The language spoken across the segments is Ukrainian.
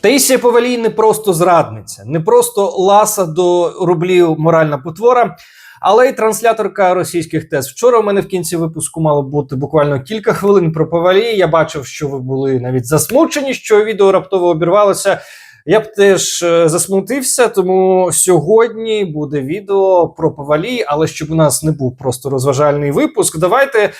Таїсія Повалій не просто зрадниця, не просто ласа до рублів моральна потвора. Але й трансляторка російських тез. Вчора у мене в кінці випуску мало бути буквально кілька хвилин про Повалій. Я бачив, що ви були навіть засмучені, що відео раптово обірвалося. Я б теж е, засмутився, тому сьогодні буде відео про Повалі. Але щоб у нас не був просто розважальний випуск, давайте е,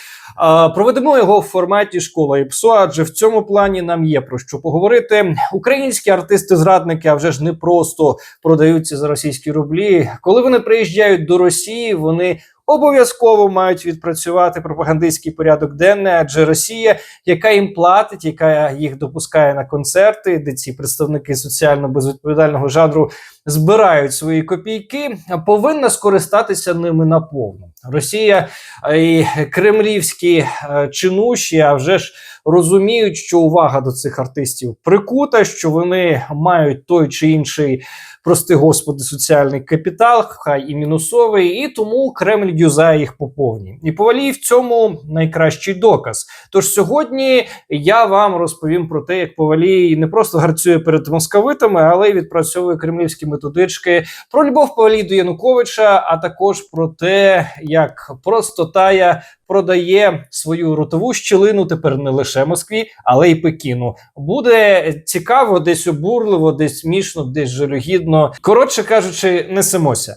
проведемо його в форматі школа і ПСО, адже в цьому плані нам є про що поговорити. Українські артисти-зрадники, а вже ж не просто продаються за російські рублі. Коли вони приїжджають до Росії, вони обов'язково мають відпрацювати пропагандистський порядок денний, адже Росія, яка їм платить, яка їх допускає на концерти, де ці представники соціально безвідповідального жанру збирають свої копійки, повинна скористатися ними наповну. Росія е, і кремлівські е, чинуші, а вже ж розуміють, що увага до цих артистів прикута, що вони мають той чи інший, прости господи, соціальний капітал, хай і мінусовий, і тому Кремль юзає їх по повній. І повалій в цьому найкращий доказ. Тож сьогодні я вам розповім про те, як повалій не просто гарцює перед московитами, але й відпрацьовує кремлівські методички про любов повалій до Януковича, а також про те, як просто тая продає свою ротову щілину тепер не лише Москві, але й Пекіну. Буде цікаво, десь обурливо, десь смішно, десь жалюгідно. Коротше кажучи, несемося.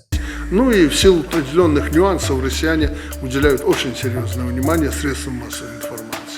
Ну и в силу определенных нюансов россияне уделяют очень серьезное внимание средствам массовой.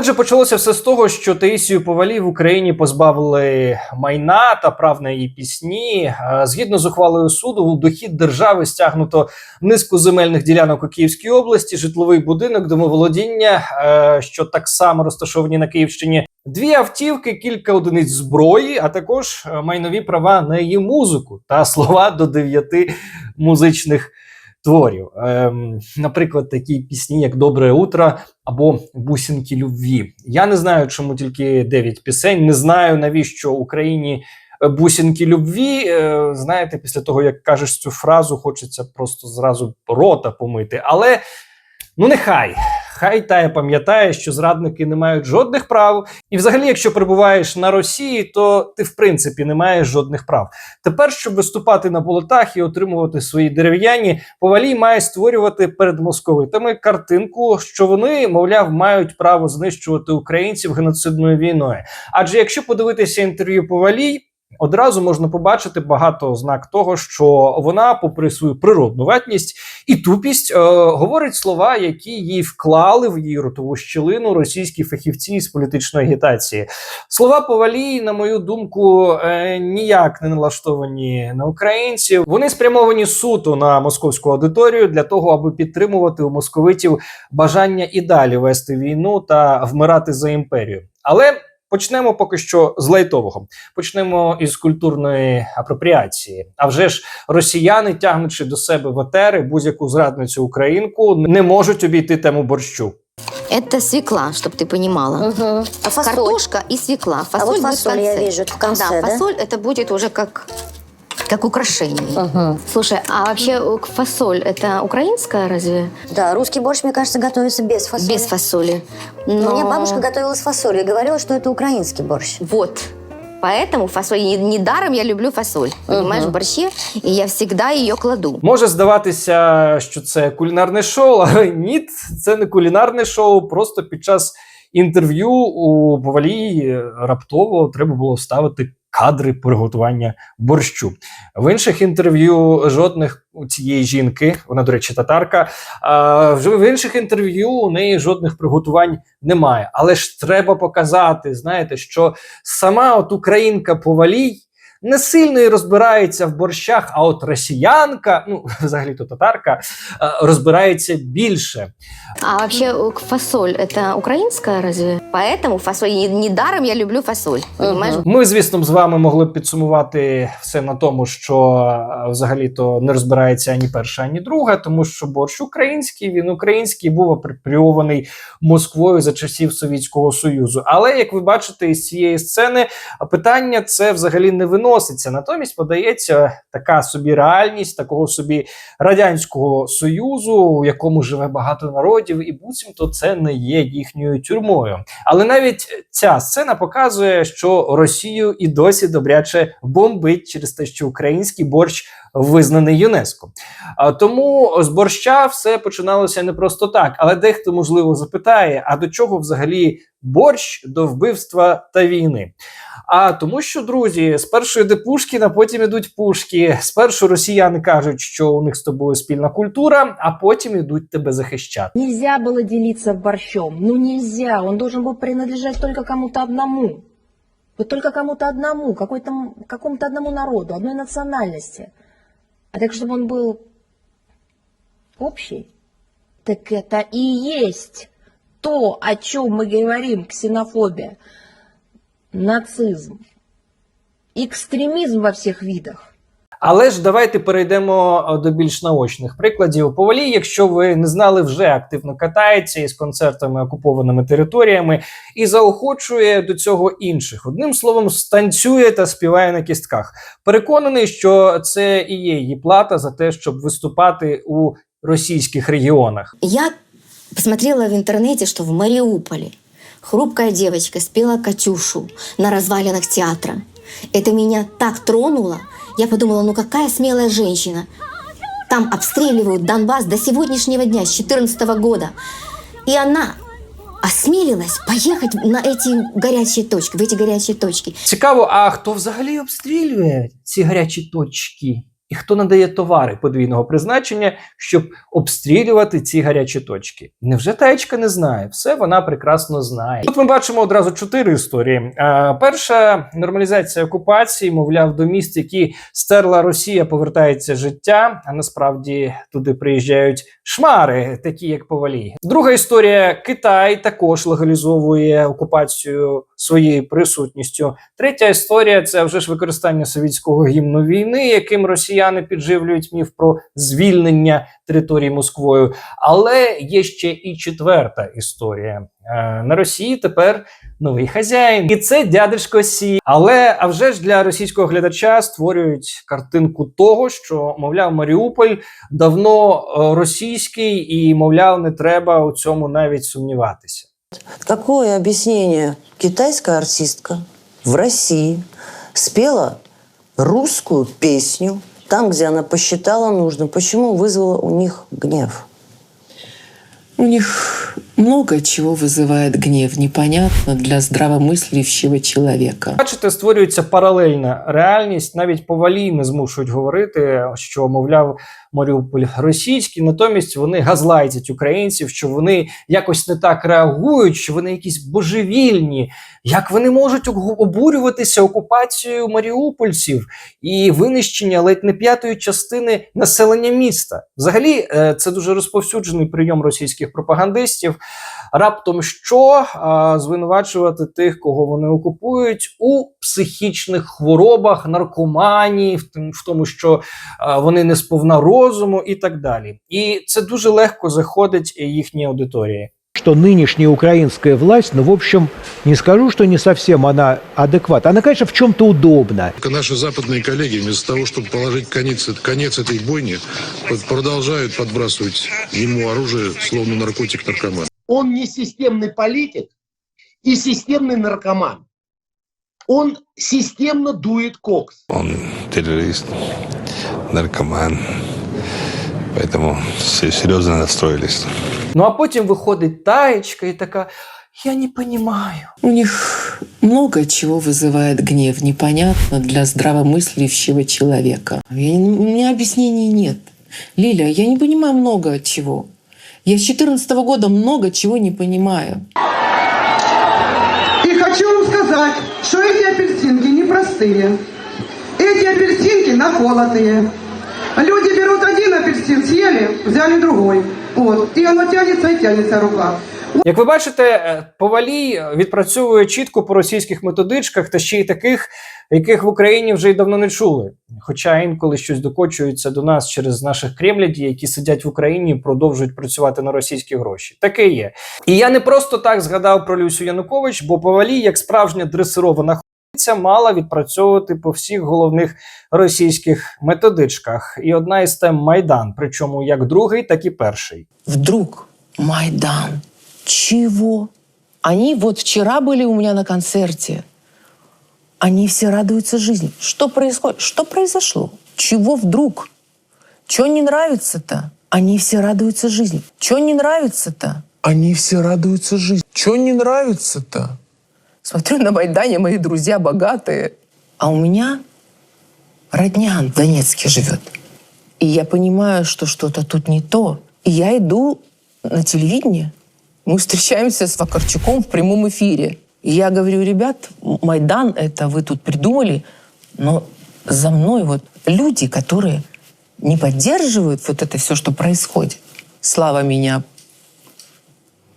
Отже, почалося все з того, що Таїсію Повалі в Україні позбавили майна та прав на її пісні. Е, Згідно з ухвалою суду, у дохід держави стягнуто низку земельних ділянок у Київській області, житловий будинок, домоволодіння, е, що так само розташовані на Київщині. Дві автівки, кілька одиниць зброї, а також майнові права на її музику та слова до дев'яти музичних творів. Ем, наприклад, такі пісні, як Добре утро або Бусинки любві. Я не знаю, чому тільки 9 пісень. Не знаю, навіщо Україні Бусінки бусинки любві. Е, знаєте, після того, як кажеш цю фразу, хочеться просто зразу рота помити. Але ну нехай. Хай тая пам'ятає, що зрадники не мають жодних прав. І взагалі, якщо перебуваєш на Росії, то ти в принципі не маєш жодних прав. Тепер, щоб виступати на болотах і отримувати свої дерев'яні, Повалій має створювати перед московитами картинку, що вони, мовляв, мають право знищувати українців геноцидною війною. Адже якщо подивитися інтерв'ю Повалій. Одразу можна побачити багато ознак того, що вона, попри свою природну ватність і тупість, е, говорить слова, які їй вклали в її ротову щілину російські фахівці з політичної агітації. Слова Повалій, на мою думку, е, ніяк не налаштовані на українців. Вони спрямовані суто на московську аудиторію для того, аби підтримувати у московитів бажання і далі вести війну та вмирати за імперію. Але Почнемо поки що з лайтового. Почнемо із культурної апропріації. А вже ж росіяни, тягнучи до себе в етери будь-яку зрадницю українку, не можуть обійти тему борщу. Это свекла, чтобы ты понимала. Угу. А фасоль? Картошка и свекла. Фасоль вот будет фасоль в я конце. вижу в конце, да? фасоль это будет уже как как украшение. Угу. Слушай, а вообще э, к- фасоль это украинская разве? Да, русский борщ, мне кажется, готовится без фасоли. Без фасоли. Но... Но... У меня бабушка готовила с фасолью и говорила, что это украинский борщ. Вот. Поэтому фасоль, не- недаром я люблю фасоль, понимаешь, в борще, и я всегда ее кладу. Може здаватися, що це кулінарне шоу, але ні, це не кулінарне шоу. Просто під час інтерв'ю у Повалії раптово треба було вставити кадри приготування борщу. В інших інтерв'ю жодних цієї жінки, вона, до речі, татарка. А в інших інтерв'ю у неї жодних приготувань немає. Але ж треба показати, знаєте, що сама от українка Повалій не сильно і розбирається в борщах, а от росіянка, ну взагалі то татарка, е, розбирається більше. А вообще э, фасоль это украинская разве? Поэтому фасоль не- недаром я люблю фасоль. Понимаешь? Ми, звісно, з вами могли б підсумувати все на тому, що е, взагалі-то не розбирається ані перша, ані друга, тому що борщ український, він український був апропріований Москвою за часів Совєтського Союзу. Але як ви бачите із цієї сцени, питання це взагалі не виноситься. Натомість подається така собі реальність такого собі радянського союзу, у якому живе багато народів, і буцімто це не є їхньою тюрмою. Але навіть ця сцена показує, що Росію і досі добряче бомбить через те, що український борщ визнаний ЮНЕСКО. Тому з борща все починалося не просто так, але дехто можливо запитає: а до чого взагалі борщ до вбивства та війни? А тому, що друзі, спершу йде Пушкін, а потім ідуть пушки. Спершу росіяни кажуть, що у них з тобою спільна культура, а потім ідуть тебе захищати. Нельзя было делиться борщом. Ну нельзя. Он должен был принадлежать только кому-то одному. Вот только кому-то одному, какой-то, м- какому-то одному народу, одной национальности. А так, чтобы он был общий, так это и есть то, о чем мы говорим, ксенофобия, нацизм, экстремизм во всех видах. Але ж давайте перейдемо е, до більш наочних прикладів. Повалі, якщо ви не знали, вже активно катається із концертами окупованими територіями і заохочує до цього інших. Одним словом, станцює та співає на кістках. Переконаний, що це і є її плата за те, щоб виступати у російських регіонах. Я посмотрела в интернете, что в Мариуполе хрупкая девочка спела «Катюшу» на развалинах театра. Это меня так тронуло. Я подумала, ну какая смелая женщина. Там обстреливают Донбасс до сегодняшнего дня, с 2014 года. И она осмелилась поехать на эти горячие точки, в эти горячие точки. Цікаво, а хто взагалі обстрілює ці гарячі точки? І хто надає товари подвійного призначення, щоб обстрілювати ці гарячі точки? Невже таєчка не знає? Все вона прекрасно знає. Тут ми бачимо одразу чотири історії. Е, перша нормалізація окупації, мовляв, до міст, які стерла Росія, повертається життя. А насправді туди приїжджають шмари, такі як повалі. Друга історія: Китай також легалізовує окупацію своєю присутністю. Третя історія це вже ж використання совітського гімну війни, яким росіяни підживлюють міф про звільнення території Москвою. Але є ще і четверта історія. Е, На Росії тепер новий хазяїн, і це дядечко Сі. Але а вже ж для російського глядача створюють картинку того, що мовляв Маріуполь давно е, російський, і мовляв, не треба у цьому навіть сумніватися. Какое объяснение китайская артистка в России спела русскую песню там, где она посчитала нужным? Почему вызвала у них гнев? У них много чего вызывает гнев, непонятно для здравомыслящего человека. Бачите, створюється паралельна реальність. Навіть повалі не змушують говорити, що мовляв Маріуполь російський. Натомість вони газлайтять українців, що вони якось не так реагують, що вони якісь божевільні. Як вони можуть ог- обурюватися окупацією маріупольців і винищення ледь не п'ятої частини населення міста? Взагалі, е, це дуже розповсюджений прийом російських пропагандистів. Раптом що а, звинувачувати тих, кого вони окупують, у психічних хворобах, наркоманії, в тим- в тому, що а, вони не сповна розуму і так далі. І це дуже легко заходить їхній аудиторії. что нынешняя украинская власть, ну, в общем, не скажу, что не совсем она адекватна. Она, конечно, в чем-то удобна. Только наши западные коллеги, вместо того, чтобы положить конец, конец этой бойне, под- продолжают подбрасывать ему оружие, словно наркотик-наркоман. Он не системный политик и системный наркоман. Он системно дует кокс. Он террорист, наркоман. Поэтому все серьезно настроились. Ну а потім виходить таєчка і така: Я не понімаю. У них много чего вызывает гнев, непонятно для здравомыслящего человека. Я не- у меня объяснений нет. Лиля, я не понимаю много чего. Я с 2014 года много чего не понимаю. И хочу вам сказать, что эти апельсинки непростые. все апельсинки наколотые. Люди берут один апельсин, съели, взяли другой. Вот. И оно тянется и тянется рука. Як ви бачите, е, Повалій відпрацьовує чітко по російських методичках та ще й таких, яких в Україні вже й давно не чули. Хоча інколи щось докочується до нас через наших кремлядів, які сидять в Україні і продовжують працювати на російські гроші. Таке є. І я не просто так згадав про Люсю Янукович, бо Повалій, як справжня дресирована мала відпрацьовувати по всіх головних російських методичках. І одна із тем Майдан, причому як другий, так і перший. Вдруг Майдан. Чего? Они вот вчера были у меня на концерте. Они все радуются жизни. Что происходит? Что произошло? Чего вдруг? Чего не нравится-то? Они все радуются жизни. Чего не нравится-то? Они все радуются жизни. Чего не нравится-то? Смотрю на Майдане, мои друзья богатые. А у меня родня в Донецке живет. И я понимаю, что что-то тут не то. И я иду на телевидение. Мы встречаемся с Вакарчуком в прямом эфире. И я говорю, ребят, Майдан это вы тут придумали, но за мной вот люди, которые не поддерживают вот это все, что происходит. Слава меня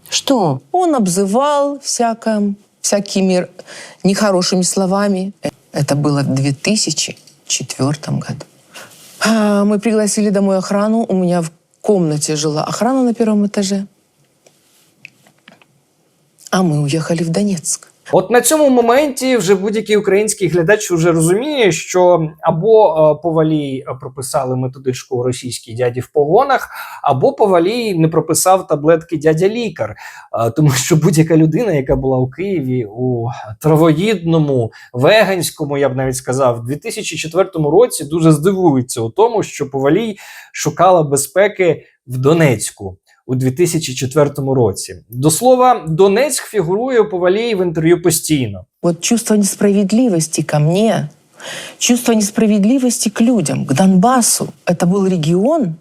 что? Он обзывал всяком, всякими нехорошими словами. Это было в 2004 году. А, Мы пригласили домой охрану. У меня в комнате жила охрана на первом этаже. А мы уехали в Донецк. От на цьому моменті вже будь-який український глядач вже розуміє, що або е, повалій е, прописали методичку російській дяді в погонах, або повалій не прописав таблетки дядя лікар. Е, тому що будь-яка людина, яка була у Києві у травоїдному, веганському, я б навіть сказав, в 2004 році дуже здивується у тому, що повалій шукала безпеки в Донецьку У 2004 році до слова, Донецьк фігурує у Повалії в інтерв'ю постійно. Вот чувство несправедливости ко мне, чувство несправедливости к людям, к Донбассу. Это был регион,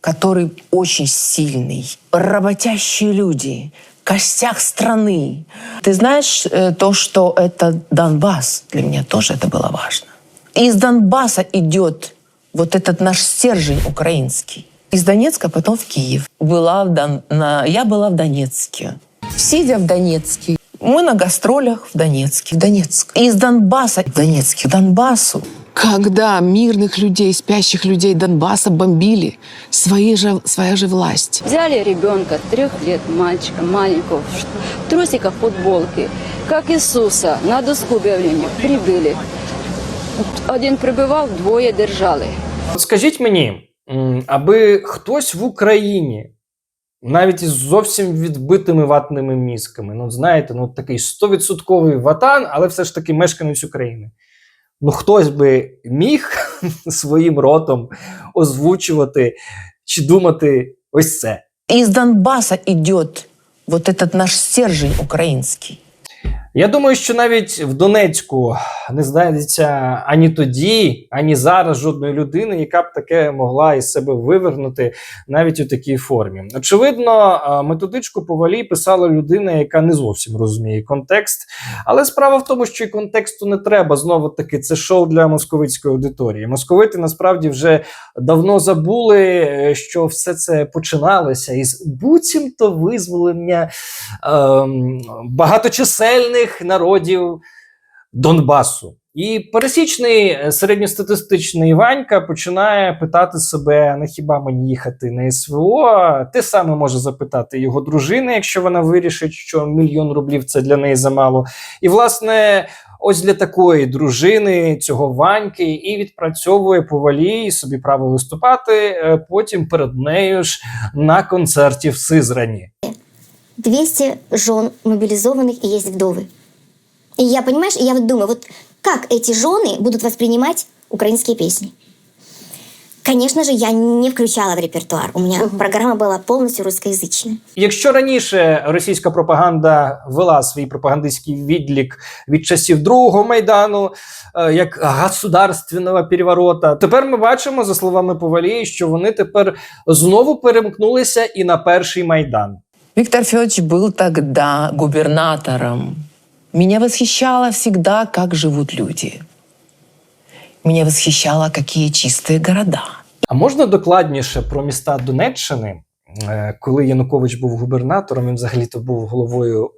который очень сильный. Работящие люди, костяк страны. Ты знаешь э, то, что это Донбасс? Для меня тоже это было важно. Из Донбасса идет вот этот наш стержень украинский. Из Донецка потом в Киев. Была в Дон- на- Я была в Донецке. Сидя в Донецке, мы на гастролях в Донецке, в Донецк. Из Донбасса в Донецке, к Донбассу. Когда мирных людей, спящих людей Донбасса бомбили, свои же, своя же власть. Взяли ребенка трех лет, мальчика маленького, в ш- в трусиках, футболке, как Иисуса, на доску объявления прибыли. Один прибивав, двоє держали. От скажіть мені, м, Аби хтось в Україні, навіть із зовсім відбитими ватними мізками, ну знаєте, ну такий стовідсотковий ватан, але все ж таки мешканець України. Ну, хтось би міг своїм ротом озвучувати чи думати ось це. Из Донбасса идет вот этот наш стержень украинский. Я думаю, що навіть в Донецьку не знайдеться ані тоді, ані зараз жодної людини, яка б таке могла із себе вивернути навіть у такій формі. Очевидно, методичку повалі писала людина, яка не зовсім розуміє контекст. Але справа в тому, що і контексту не треба. Знову таки, це шоу для московицької аудиторії. Московити насправді вже давно забули, е, що все це починалося із буцімто визволення ем, багаточисельних народів Донбасу. І пересічний е, середньостатистичний Іванька починає питати себе: не хіба мені їхати на СВО? Те саме може запитати його дружина, якщо вона вирішить, що мільйон рублів це для неї замало. І власне. Ось для такої дружини цього Ваньки і відпрацьовує повалі собі право виступати е, потім перед нею ж на концерті в Сизрані. 200 жен мобилизованных и есть вдовы. И я, понимаешь, и я вот думаю, вот как эти жены будут воспринимать украинские песни? Конечно же, я не включала в репертуар. У меня программа была полностью русскоязычная. Якщо раніше російська пропаганда вела свій пропагандистський відлік від часів другого майдану, е, як государственного переворота, тепер ми бачимо, за словами Повалії, що вони тепер знову перемкнулися і на перший майдан. Виктор Федорович был тогда губернатором. Меня восхищало всегда, как живут люди. Меня восхищало, какие чистые города. А можна докладніше про міста Донеччини? Е, Коли Янукович був губернатором, він взагалі-то був головою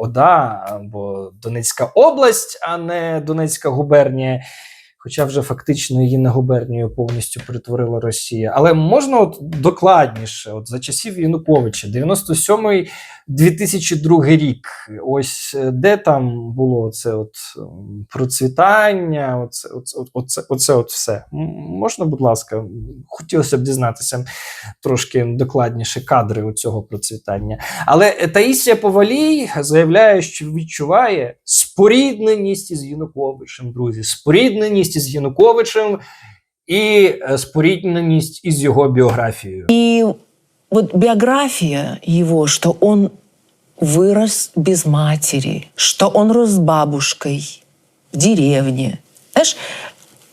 ОДА або Донецька область, а не Донецька губернія. Хоча вже фактично її на губернію повністю перетворила Росія. Але можна от докладніше, от за часів Януковича, 97-й 2002 рік. Ось е, де там було це от процвітання, оце, оце, оце, оце от все. Можна, будь ласка, хотілося б дізнатися трошки докладніше кадри у цього процвітання. Але е, Таїсія Повалій заявляє, що відчуває спорідненість із Януковичем, друзі, спорідненість із Януковичем і е, спорідненість із його біографією. И вот биография его, что он вырос без матери, что он рос с бабушкой в деревне. Знаешь,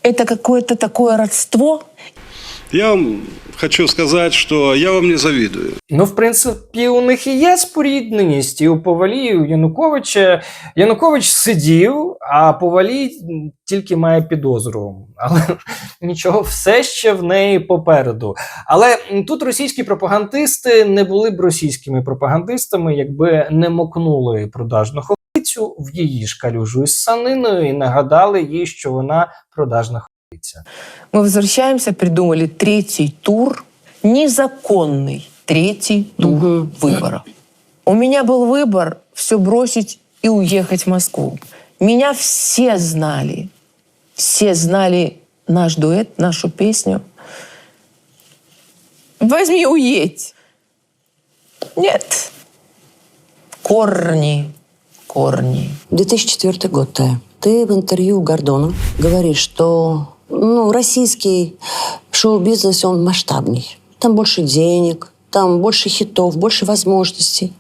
это какое-то такое родство, Я вам хочу сказать, что я вам не завидую. Ну, в принципі, у них і є спорідненість, і у Повалії, і у Януковича. Янукович сидів, а Повалій тільки має підозру. Але нічого, все ще в неї попереду. Але тут російські пропагандисти не були б російськими пропагандистами, якби не мокнули продажну в її ж калюжу із саниною і нагадали їй, що вона продажна. Мы возвращаемся, придумали третий тур, незаконный третий тур выборов. У меня был выбор все бросить и уехать в Москву. Меня все знали. Все знали наш дуэт, нашу песню. Возьми, уедь. Нет. Корни, корни. 2004 год, Тая. Ты в интервью Гордону говоришь, что ну, российский шоу-бизнес, он масштабней. Там больше денег, там больше хитов, больше возможностей.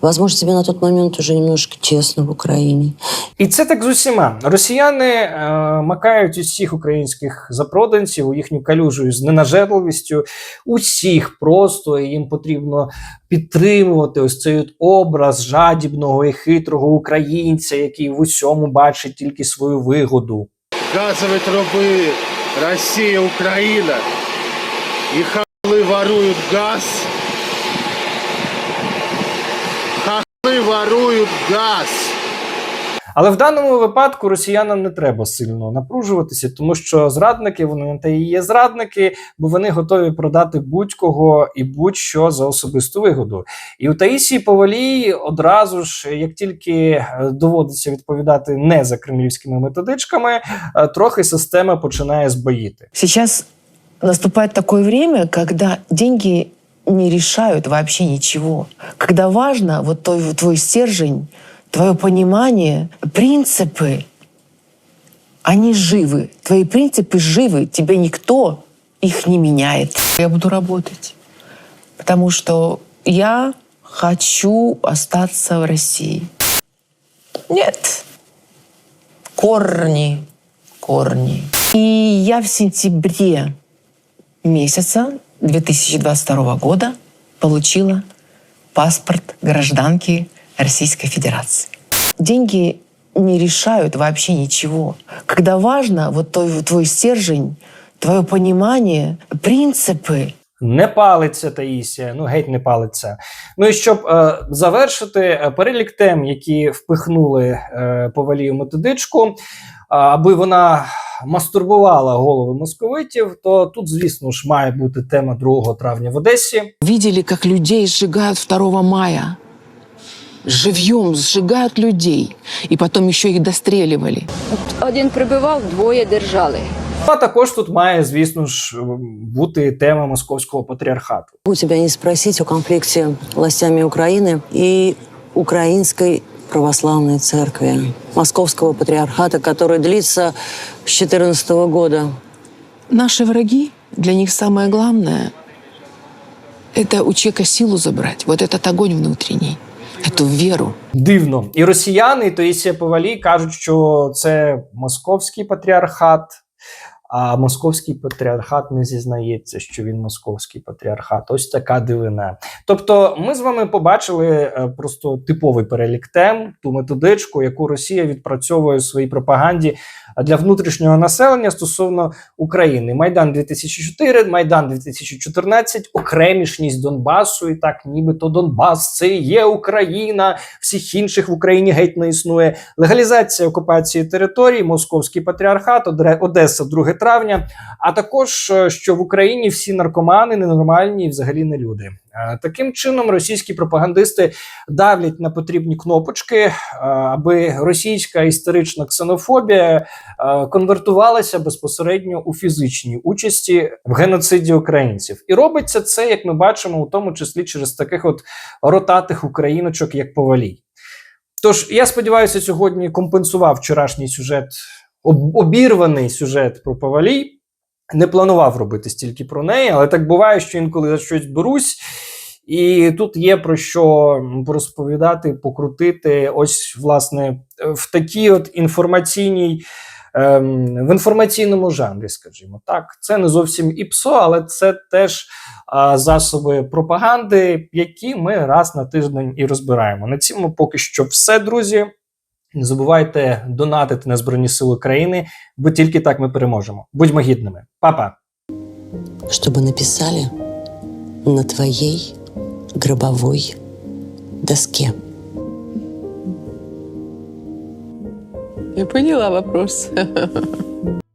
Возможно, тебе на тот момент уже немножко честно в Украине. І це так з усіма. Росіяни е, макають усіх українських запроданців у їхню калюжу з ненажерливістю. Усіх просто і їм потрібно підтримувати ось цей от образ жадібного і хитрого українця, який в усьому бачить тільки свою вигоду Газовые трубы Россия, Украина. И хахлы воруют газ. Хахлы воруют газ. Але в даному випадку росіянам не треба сильно напружуватися, тому що зрадники вони на те і є зрадники, бо вони готові продати будь-кого і будь-що за особисту вигоду. І у Таїсії Повалій одразу ж, як тільки е, доводиться відповідати не за кремлівськими методичками, е, трохи система починає збоїти. Сейчас наступает такое время, когда деньги не решают вообще ничего. Когда важно вот твой, твой стержень, твое понимание, принципы, они живы. Твои принципы живы, тебе никто их не меняет. Я буду работать, потому что я хочу остаться в России. Нет. Корни, корни. И я в сентябре месяца 2022 года получила паспорт гражданки Российской Федерации. Деньги не решают вообще ничего. Когда важно вот твой, твой стержень, твое понимание, принципы, Не палиться Таїсія, ну геть не палиться. Ну і щоб е, завершити е, перелік тем, які впихнули е, повалію методичку, е, аби вона мастурбувала голови московитів, то тут, звісно ж, має бути тема 2 травня в Одесі. видели, как людей сжигают 2 мая Живьем сжигают людей. И потом еще их достреливали. Один прибивав, двоє держали. А також тут має, звісно ж, бути тема московського патріархату. У тебя не спросить о конфликте властями Украины и Украинской православной церкви, Московского патриархата, который длится с 2014 года. Наши враги, для них самое главное – это у человека силу забрать. Вот этот огонь внутренний, эту віру. Дивно. І росіяни, і Таїсія Повалій кажуть, що це московський патріархат. А московський патріархат не зізнається, що він московський патріархат. Ось така дивина. Тобто, ми з вами побачили е, просто типовий перелік тем, ту методичку, яку Росія відпрацьовує у своїй пропаганді для внутрішнього населення стосовно України. Майдан 2004, Майдан 2014, окремішність Донбасу, і так, нібито Донбас це є Україна, всіх інших в Україні геть не існує. Легалізація окупації територій, московський патріархат, Одеса, 2 травня. А також е, що в Україні всі наркомани ненормальні і взагалі не люди. Е, Таким чином, російські пропагандисти давлять на потрібні кнопочки, е, аби російська історична ксенофобія конвертувалася безпосередньо у фізичній участі в геноциді українців. І робиться це, як ми бачимо, у тому числі через таких от ротатих україночок, як Повалій. Тож я сподіваюся, сьогодні компенсував вчорашній сюжет, обірваний сюжет про Повалій. Не планував робити стільки про неї, але так буває, що інколи за щось берусь. І тут є про що м, порозповідати, покрутити. Ось, власне, в такій от інформаційній, ем, в інформаційному жанрі, скажімо так. Це не зовсім і ПСО, але це теж а, засоби пропаганди, які ми раз на тиждень і розбираємо. На цьому поки що все, друзі. Не забувайте донатити на Збройні Сили України, бо тільки так ми переможемо. Будьмо гідними. Па-па! Чтобы написали на твоей гробовой доске. Я поняла вопрос.